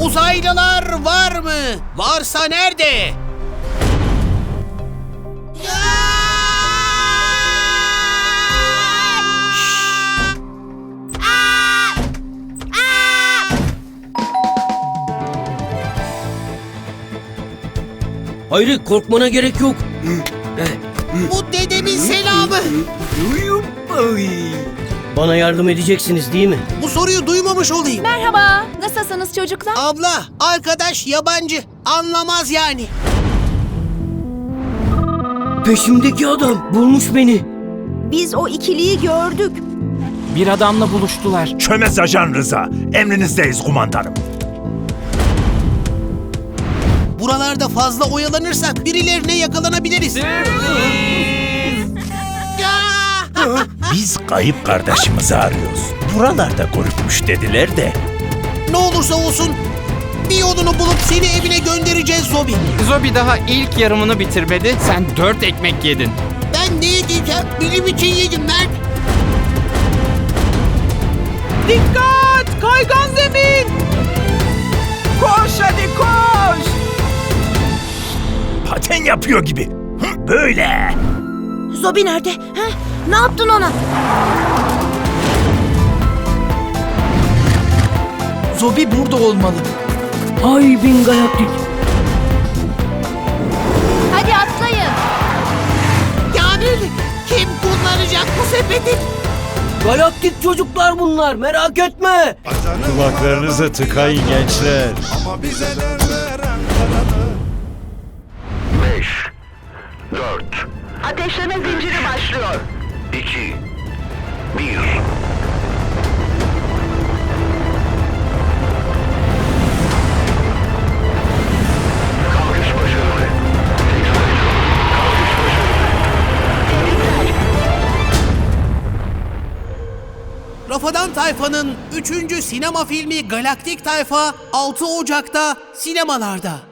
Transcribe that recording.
Uzaylılar var mı? Varsa nerede? Hayri korkmana gerek yok. Bu dedemin selamı. Bana yardım edeceksiniz değil mi? Bu soruyu duymamış olayım. Merhaba, nasılsınız çocuklar? Abla, arkadaş yabancı. Anlamaz yani. Peşimdeki adam bulmuş beni. Biz o ikiliyi gördük. Bir adamla buluştular. Çömez Ajan Rıza. Emrinizdeyiz kumandanım. Buralarda fazla oyalanırsak birilerine yakalanabiliriz. Biz kayıp kardeşimizi arıyoruz. Buralarda görükmüş dediler de. ne olursa olsun bir yolunu bulup seni evine göndereceğiz Zobi. Zobi daha ilk yarımını bitirmedi. Sen dört ekmek yedin. Ben ne yiyeceğim? Bilim için yedim Mert. Dikkat! Kaygan zemin! Koş hadi koş! Paten yapıyor gibi. Hı, Böyle. Zobi nerede? Ha? Ne yaptın ona? Zobi burada olmalı. Hay bin galaktik. Hadi atlayın. Kamil kim kullanacak bu sepeti? Galaktik çocuklar bunlar merak etme. Kulaklarınızı tıkayın gençler. Beş, başlıyor. iki, bir. Kalkış başarılı. Tekrar ediyorum. Kalkış başarılı. Rafadan Tayfa'nın 3. sinema filmi Galaktik Tayfa 6 Ocak'ta sinemalarda.